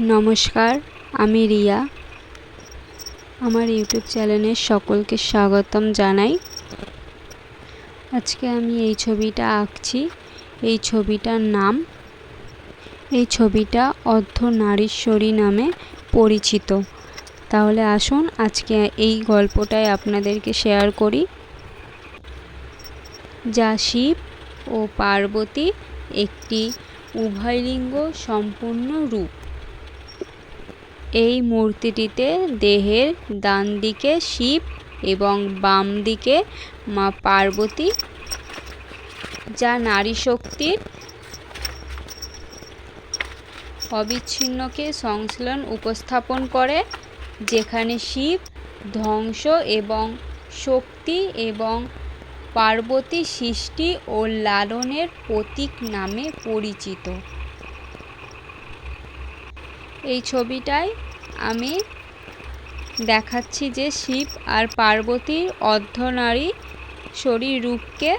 নমস্কার, আমি রিয়া। আমার ইউটিউব চ্যানেলে সকলকে স্বাগতম জানাই। আজকে আমি এই ছবিটা আঁকছি। এই ছবিটার নাম, এই ছবিটা অর্ধ নারীশ্বরী নামে পরিচিত। তাহলে আসুন আজকে এই গল্পটাই আপনাদেরকে শেয়ার করি। যা শিব ও পার্বতী একটি উভয়লিঙ্গ সম্পূর্ণ রূপ। এই মূর্তিটিতে দেহের ডান দিকে শিব এবং বাম দিকে মা পার্বতী, যা নারী শক্তির অবিচ্ছিন্নকে সংশ্লেষণ উপস্থাপন করে, যেখানে শিব, ধ্বংস এবং শক্তি এবং পার্বতী সৃষ্টি ও লালনের প্রতীক নামে পরিচিত। এই ছবিটায় আমি দেখাচ্ছি যে শিব আর পার্বতীর অর্ধনারী শরীর রূপকে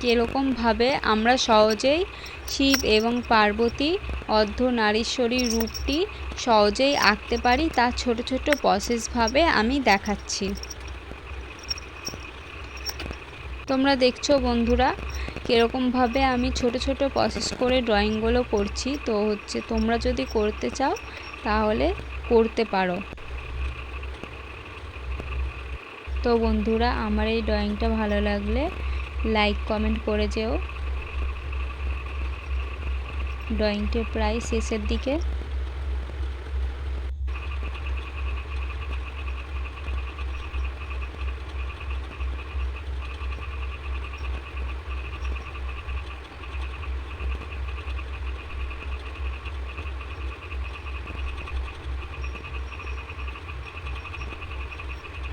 কীরকমভাবে আমরা সহজেই শিব এবং পার্বতী অর্ধনারীশ্বরী রূপটি সহজেই আঁকতে পারি তার ছোট ছোট প্রসেসভাবে আমি দেখাচ্ছি। তোমরা দেখছ বন্ধুরা কীরকমভাবে আমি ছোট ছোট প্রসেস করে ড্রয়িংগুলো করছি, তো হচ্ছে তোমরা যদি করতে চাও, তাহলে করতে পারো। তো বন্ধুরা, আমার এই ড্রয়িংটা ভালো লাগলে লাইক কমেন্ট করে যেও। ড্রয়িংটি প্রায় শেষের দিকে।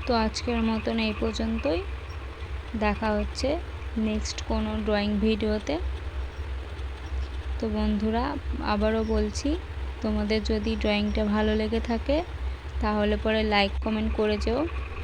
তো আজকের মতন এই পর্যন্তই। দেখা হচ্ছে নেক্সট কোনো ড্রয়িং ভিডিওতে। তো বন্ধুরা, আবারও বলছি, তোমাদের যদি ড্রয়িংটা ভালো লেগে থাকে, তাহলে পরে লাইক কমেন্ট করে যেও।